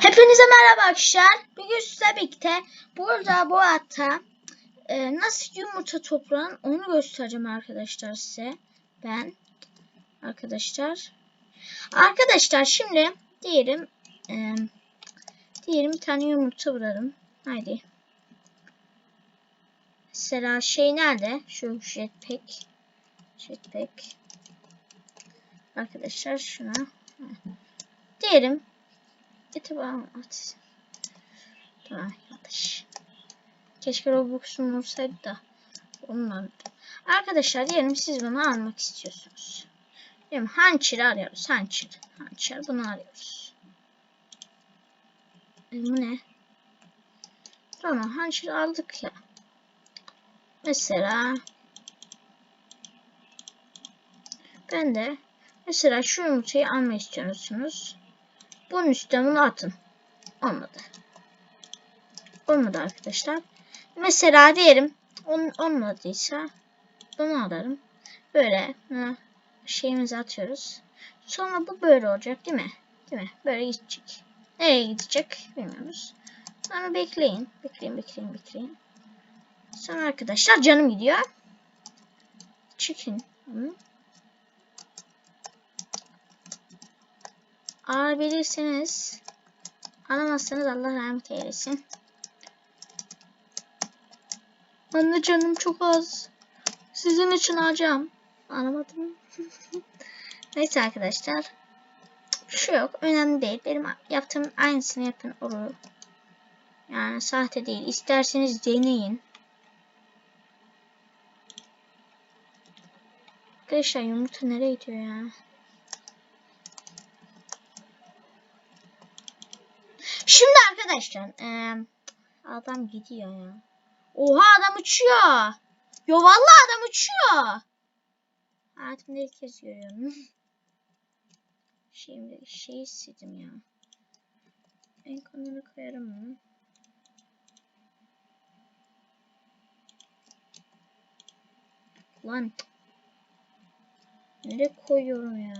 Hepinize merhaba arkadaşlar. Bugün sizle birlikte burada bu hatta e, nasıl yumurta toplanır onu göstereceğim arkadaşlar size. Ben arkadaşlar. Arkadaşlar şimdi diyelim e, diyelim bir tane yumurta vuralım. Haydi. Mesela şey nerede? Şu jetpack. Jetpack. Arkadaşlar şuna. Diyelim Eti bana at. Tamam yanlış. Keşke Robux'um olsaydı da. Onunla. Arkadaşlar diyelim siz bunu almak istiyorsunuz. Diyelim hançeri arıyoruz. Hançer. Hançer bunu arıyoruz. E, bu ne? Tamam hançeri aldık ya. Mesela ben de mesela şu yumurtayı almak istiyorsunuz. Bunun üstüne bunu atın. Olmadı. Olmadı arkadaşlar. Mesela diyelim on, olmadıysa bunu alırım. Böyle şeyimizi atıyoruz. Sonra bu böyle olacak değil mi? Değil mi? Böyle gidecek. Nereye gidecek bilmiyoruz. Sonra bekleyin. Bekleyin bekleyin bekleyin. Sonra arkadaşlar canım gidiyor. Çıkın. Hı. alabilirsiniz. Alamazsanız Allah rahmet eylesin. De canım çok az. Sizin için alacağım. Anlamadım. Neyse arkadaşlar. Bir şey yok. Önemli değil. Benim yaptığım aynısını yapın olur. Yani sahte değil. İsterseniz deneyin. Arkadaşlar yumurta nereye gidiyor ya? Şimdi arkadaşlar ee, adam gidiyor ya. Oha adam uçuyor. Yo vallahi adam uçuyor. Hayatımda ilk kez görüyorum. Şimdi şey istedim ya. Ben kanını koyarım mı? Lan. Nereye koyuyorum ya?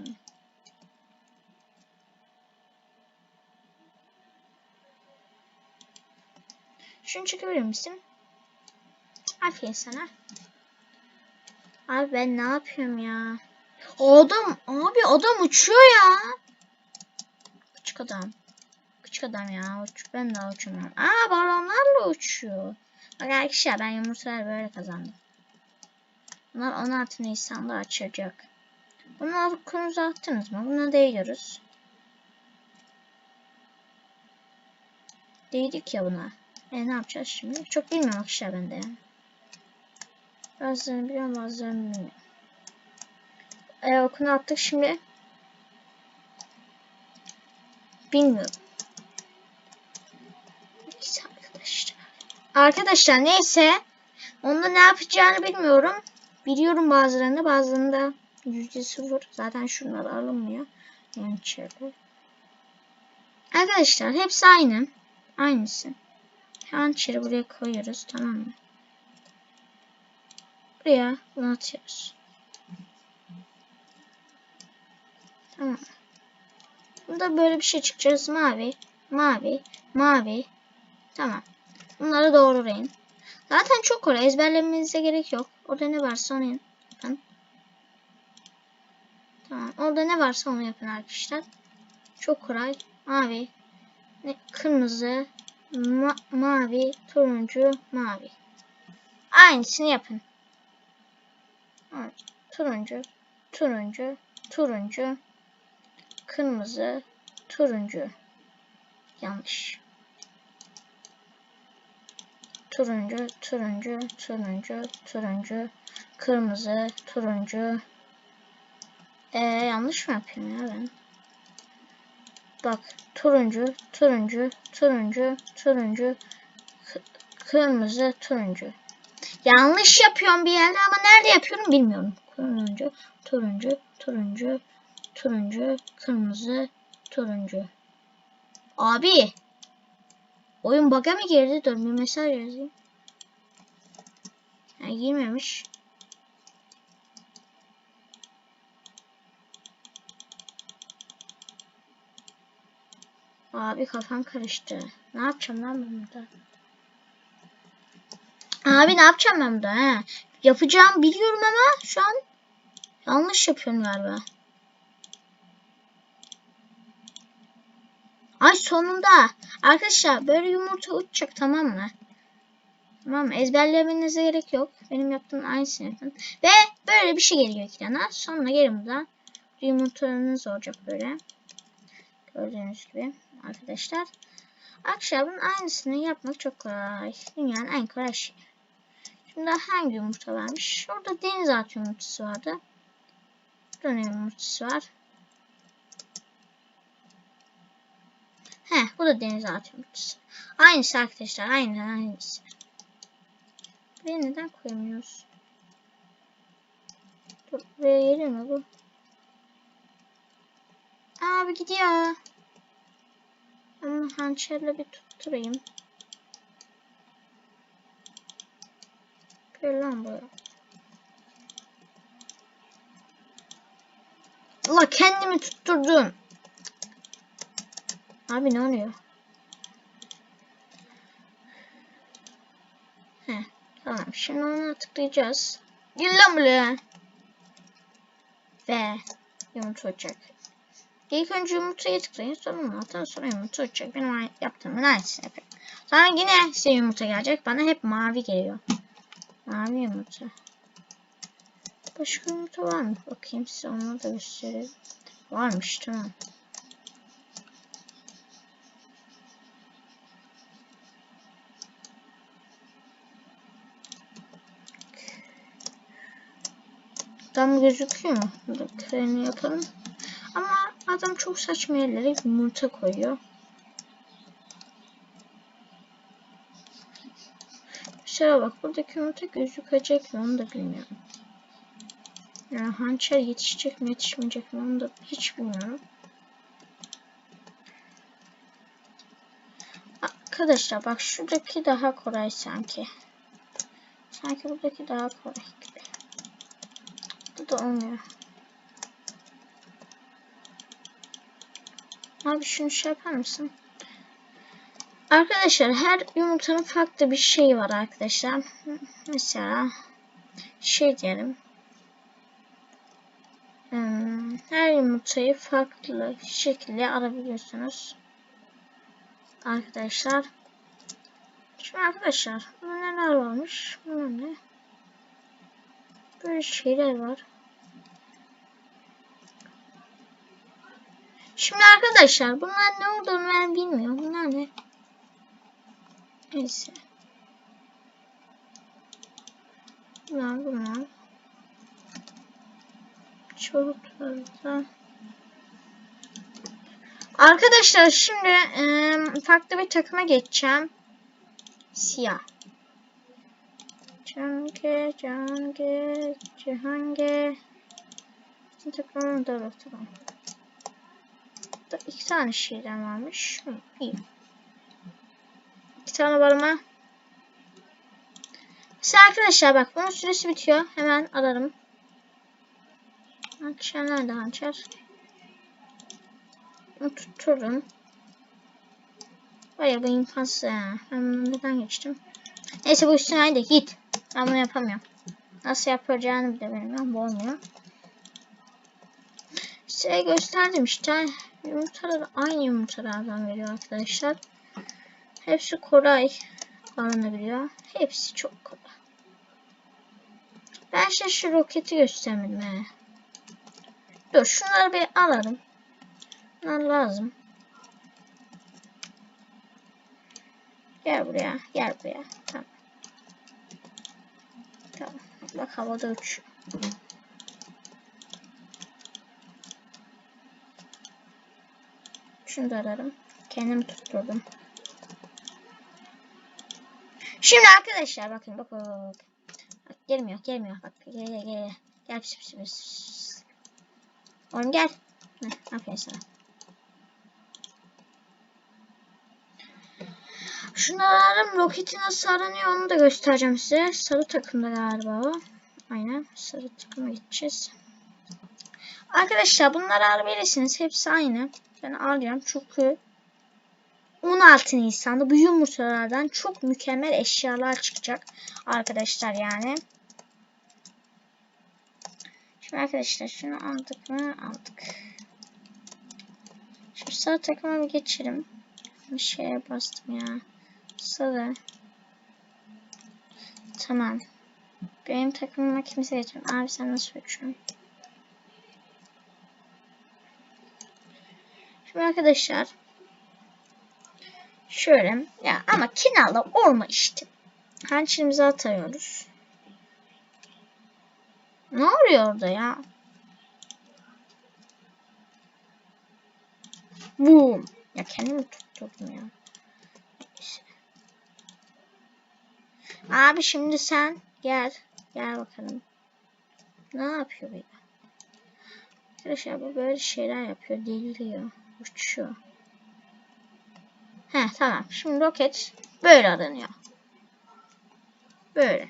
Şunu çekebilir misin? Aferin sana. Abi ben ne yapıyorum ya? Adam abi adam uçuyor ya. Küçük adam. Küçük adam ya. Uç, ben daha uçamam. Aa balonlarla uçuyor. Bak arkadaşlar ben yumurtaları böyle kazandım. Bunlar 16 Nisan'da açılacak. Bunu okunuza attınız mı? Buna değiyoruz. Değdik ya buna. E ne yapacağız şimdi? Çok bilmiyorum arkadaşlar ben de yani. Bazılarını biliyorum bazılarını bilmiyorum. E okunu attık şimdi. Bilmiyorum. Neyse arkadaşlar. Arkadaşlar neyse. Onda ne yapacağını bilmiyorum. Biliyorum bazılarını bazılarında yüzde sıfır. Zaten şunlar alınmıyor. Yani içeride. Arkadaşlar hepsi aynı. Aynısı. Hançeri buraya koyuyoruz tamam mı? Buraya bunu atıyoruz. Tamam. Bunda böyle bir şey çıkacağız. Mavi, mavi, mavi. Tamam. Bunları doğrulayın. Zaten çok kolay. Ezberlemenize gerek yok. Orada ne varsa onu yapın. Tamam. Orada ne varsa onu yapın arkadaşlar. Çok kolay. Mavi, ne, kırmızı, ma mavi, turuncu, mavi. Aynısını yapın. Turuncu, turuncu, turuncu, kırmızı, turuncu. Yanlış. Turuncu, turuncu, turuncu, turuncu, kırmızı, turuncu. Ee, yanlış mı yapıyorum ya ben? Bak turuncu, turuncu, turuncu, turuncu, kırmızı, turuncu. Yanlış yapıyorum bir yerde ama nerede yapıyorum bilmiyorum. Turuncu, turuncu, turuncu, turuncu, kırmızı, turuncu. Abi. Oyun bug'a mı girdi? Dur bir mesaj yazayım. Ha, girmemiş. Abi kafam karıştı. Ne yapacağım lan ben burada? Abi ne yapacağım ben burada? He? Yapacağım biliyorum ama şu an yanlış yapıyorum galiba. Ay sonunda. Arkadaşlar böyle yumurta uçacak tamam mı? Tamam mı? Ezberlemenize gerek yok. Benim yaptığım aynısını yapın. Ve böyle bir şey geliyor ekrana. Sonra gelin buradan yumurtalarınız olacak böyle. Gördüğünüz gibi arkadaşlar. Bunun aynısını yapmak çok kolay. Dünyanın en kolay şeyi. Şimdi hangi yumurta varmış? Orada deniz atı yumurtası vardı. Ne yumurtası var? He, bu da deniz atı yumurtası. Aynısı arkadaşlar. Aynı aynısı. Buraya neden koyamıyoruz? Dur, buraya gelir mi bu? Abi gidiyor. Ama hançerle bir tutturayım. Gel lan buraya. Allah kendimi tutturdum. Abi ne oluyor? He, tamam. Şimdi onu tıklayacağız. Gel lan buraya. Ve yumurta olacak. İlk önce yumurtayı tıklayın. Sonra atın. Sonra yumurta olacak. Benim yaptığımın aynısını yapın. Sonra yine size yumurta gelecek. Bana hep mavi geliyor. Mavi yumurta. Başka yumurta var mı? Bakayım size onu da göstereyim. Varmış tamam. Tam gözüküyor mu? Bakın yapalım. Adam çok saçma yerlere yumurta koyuyor. Mesela bak buradaki yumurta gözükecek mi onu da bilmiyorum. Yani hançer yetişecek mi yetişmeyecek mi onu da hiç bilmiyorum. Arkadaşlar bak şuradaki daha kolay sanki. Sanki buradaki daha kolay gibi. Bu da olmuyor. Abi şunu şey yapar mısın? Arkadaşlar her yumurtanın farklı bir şeyi var arkadaşlar. Mesela şey diyelim. Hmm, her yumurtayı farklı şekilde arabiliyorsunuz. Arkadaşlar. Şimdi arkadaşlar neler varmış? Bunlar ne? Böyle şeyler var. Şimdi arkadaşlar bunlar ne olduğunu ben bilmiyorum. Bunlar ne? Neyse. Bunlar bunlar. Çocuklarda. Arkadaşlar şimdi e, farklı bir takıma geçeceğim. Siyah. Cange, Cange, Cihange. Takımım da tamam. Da iki tane şeyden varmış. Hı, iyi. İki tane var mı? Mesela arkadaşlar bak bunun süresi bitiyor. Hemen ararım. Akşam nerede hançer? Bunu tuturum. Bayağı bu imkansız ha. Ben neden geçtim? Neyse bu üstüne haydi git. Ben bunu yapamıyorum. Nasıl yapacağını bile bilmiyorum. Bu olmuyor. Size gösterdim işte. Yumurtalar aynı yumurtalardan veriyor arkadaşlar. Hepsi kolay alınabiliyor. Hepsi çok kolay. Ben size şu roketi göstermedim he. Dur şunları bir alalım. Bunlar lazım. Gel buraya. Gel buraya. Tamam. Tamam. Bak havada uçuyor. Şunu da ararım. Kendimi tutturdum. Şimdi arkadaşlar bakın bak bak bak. Gelmiyor gelmiyor bak gel gel gel. Gel pis pis pis. Oğlum gel. Ne aferin sana. Şunların roketi nasıl aranıyor onu da göstereceğim size. Sarı takımda galiba o. Aynen sarı takıma gideceğiz. Arkadaşlar bunları alabilirsiniz. Hepsi aynı. Ben alıyorum çünkü 16 Nisan'da bu yumurtalardan çok mükemmel eşyalar çıkacak arkadaşlar yani. Şimdi arkadaşlar şunu aldık mı? Aldık. Şimdi sağ takıma bir geçelim. Bir şeye bastım ya. Sarı. Tamam. Benim takımıma kimse geçmiyor. Abi sen nasıl uçuyorsun? Şimdi arkadaşlar şöyle ya ama kenarda olma işte. Hançerimizi atıyoruz. Ne oluyor orada ya? Boom. Ya kendimi tutturdum ya. Abi şimdi sen gel. Gel bakalım. Ne yapıyor bu ya? Arkadaşlar bu böyle şeyler yapıyor. Deliriyor. Uçuyor. He tamam. Şimdi roket böyle aranıyor. Böyle.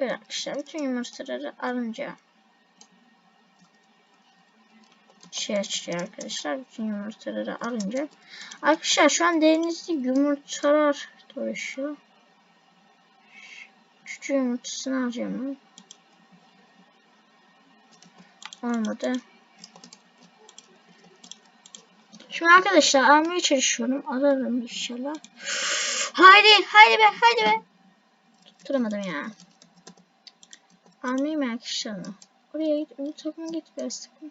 Böyle arkadaşlar. Bütün yumurtaları alınca şey açıyor arkadaşlar. Bütün yumurtaları alınca. Arkadaşlar şu an derinizde yumurtalar dolaşıyor. Küçük yumurtasını alacağım. Olmadı. Şimdi arkadaşlar almaya çalışıyorum. Alırım inşallah. Haydi, haydi be, haydi be. Tutturamadım ya. Almayayım arkadaşlar onu. Oraya git, onu takıma git biraz takım.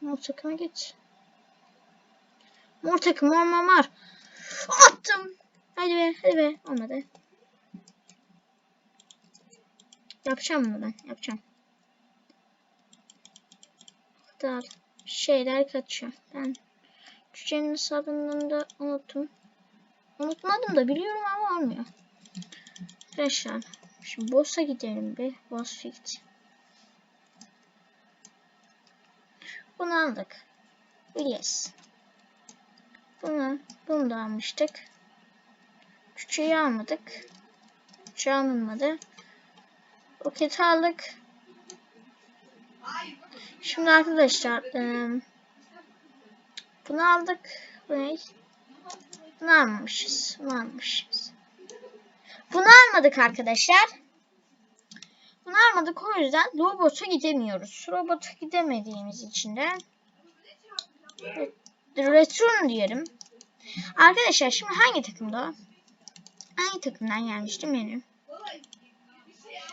Mor takıma git. Mor takım, mor mor mor. Attım. Hadi be, hadi be. Olmadı. Yapacağım bunu ben, yapacağım. Kadar şeyler kaçıyor. Ben cücenin hesabından da unuttum. Unutmadım da biliyorum ama olmuyor. Arkadaşlar şimdi boss'a gidelim bir. Boss fit. Bunu aldık. Yes. Bunu, bunu da almıştık. Küçüğü almadık. Küçüğü alınmadı. Roketi aldık. Şimdi arkadaşlar ıı, bunu aldık. Bu ne? Bunu almamışız. Bunu almışız. Bunu almadık arkadaşlar. Bunu almadık o yüzden robota gidemiyoruz. Robota gidemediğimiz için de return diyelim. Arkadaşlar şimdi hangi takımda? Hangi takımdan gelmiştim benim?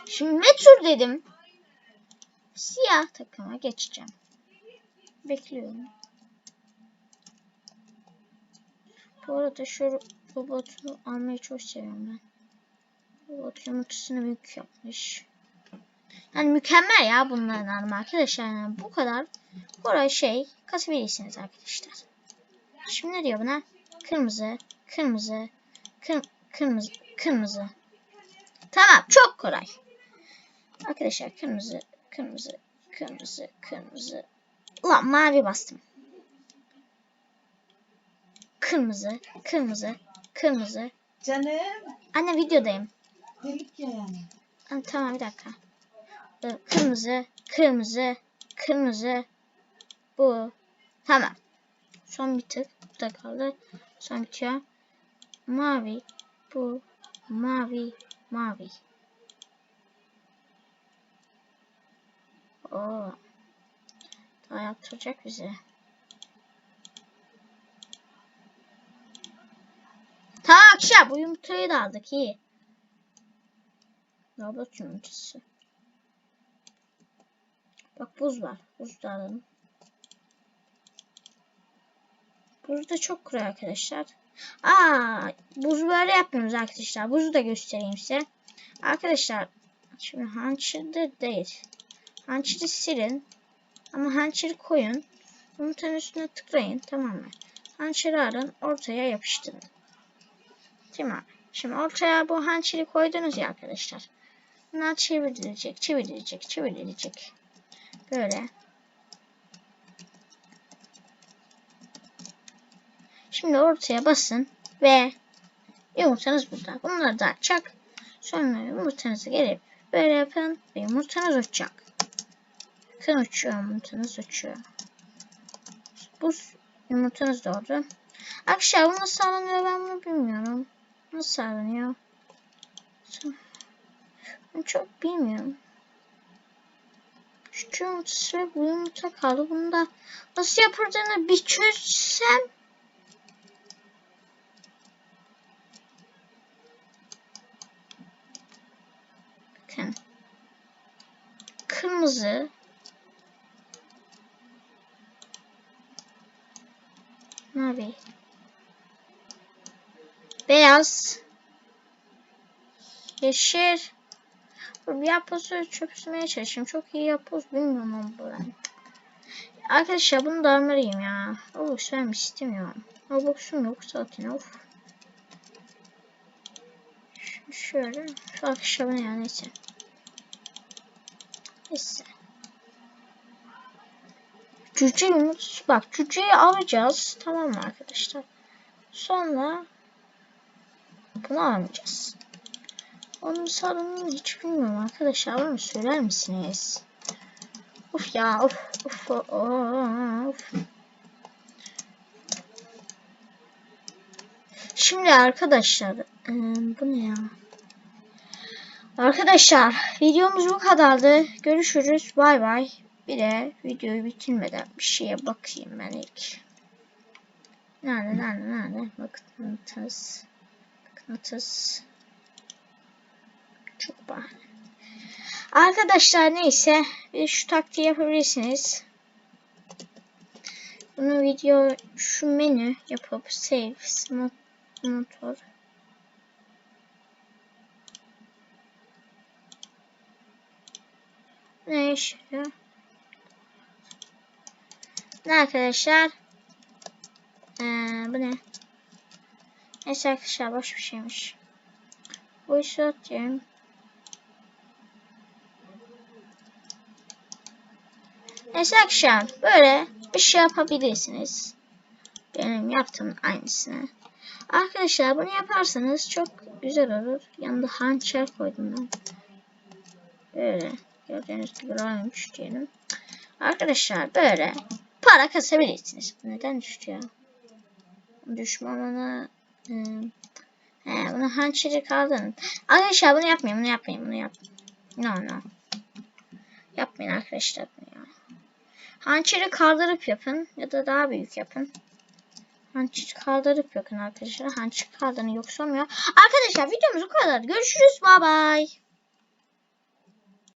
Şimdi metur dedim. Siyah takıma geçeceğim. Bekliyorum. Bu arada şu robotu almayı çok seviyorum ben. Robot yumurtasını büyük yapmış. Yani mükemmel ya bunların alımı arkadaşlar. Yani bu kadar kolay şey kasabilirsiniz arkadaşlar. Şimdi ne diyor buna? Kırmızı, kırmızı, kır, kırmızı, kırmızı. Tamam çok kolay. Arkadaşlar kırmızı, kırmızı, kırmızı, kırmızı. Ulan mavi bastım. Kırmızı, kırmızı, kırmızı. Canım. Anne videodayım. Delik ya yani. Ha, tamam bir dakika. Kırmızı, kırmızı, kırmızı. Bu. Tamam. Son bir tık. Bu da kaldı. Son bitiyor. Mavi. Bu. Mavi. Mavi. Oo. Daha yaptıracak bize. Tamam akşam bu yumurtayı da aldık iyi. Robot yumurtası. Bak buz var. Buz da alalım. Buz da çok kuru arkadaşlar. Aa, buz böyle yapmıyoruz arkadaşlar. Buzu da göstereyim size. Arkadaşlar şimdi hançerde değil. Hançeri silin. Ama hançeri koyun. Yumurtanın üstüne tıklayın. Tamam mı? Hançeri alın. Ortaya yapıştırın. Mi? Şimdi ortaya bu hançeri koydunuz ya arkadaşlar. Bunlar çevrilecek, çevrilecek, çevrilecek. Böyle. Şimdi ortaya basın ve yumurtanız burada. Bunları da açacak. Sonra yumurtanızı gelip böyle yapın ve yumurtanız uçacak. Bakın uçuyor yumurtanız uçuyor. Bu yumurtanız doğdu. Arkadaşlar bu nasıl sağlanıyor ben bunu bilmiyorum. Nasıl sağlanıyor? Ben çok bilmiyorum. Şu ve bu yumurta kaldı. Bunu da nasıl yapıldığını bir çözsem. Bakın. Kırmızı. Mavi. Beyaz. Yeşil. Bir yapbozu çöpüşmeye çalışayım. Çok iyi yapboz bilmiyorum ama bu ben. Arkadaşlar bunu da armarayım ya. Robux vermek istemiyorum. Robux'um yok zaten of. Şöyle. Şu ne ya neyse. Neyse. Yumurtası. Bak cüceyi alacağız. Tamam mı arkadaşlar? Sonra bunu almayacağız. Onun sarını hiç bilmiyorum arkadaşlar. Bana söyler misiniz? Of ya of of of. of. Şimdi arkadaşlar bu ne ya? Arkadaşlar videomuz bu kadardı. Görüşürüz. Bay bay. Bir de videoyu bitirmeden bir şeye bakayım ben ilk. Nerede nerede nerede? Mıknatıs. Mıknatıs. Çok bahane. Arkadaşlar neyse bir şu taktiği yapabilirsiniz. Bunu video şu menü yapıp save motor ne iş ya? Ne arkadaşlar? Ee, bu ne? Neyse arkadaşlar boş bir şeymiş. Bu işi atıyorum. Neyse arkadaşlar böyle bir şey yapabilirsiniz. Benim yaptığım aynısını. Arkadaşlar bunu yaparsanız çok güzel olur. Yanında hançer koydum ben. Böyle gördüğünüz gibi olmuş diyelim. Arkadaşlar böyle para kasabilirsiniz. Neden düştü ya? Düşmanına e, he, bunu hançeri kaldırın. Arkadaşlar bunu yapmayın, bunu yapmayın, bunu yap. No no. Yapmayın arkadaşlar bunu ya. Hançeri kaldırıp yapın ya da daha büyük yapın. Hançeri kaldırıp yapın arkadaşlar. Hançeri kaldırın yoksa olmuyor. Arkadaşlar videomuz bu kadar. Görüşürüz. Bye bye.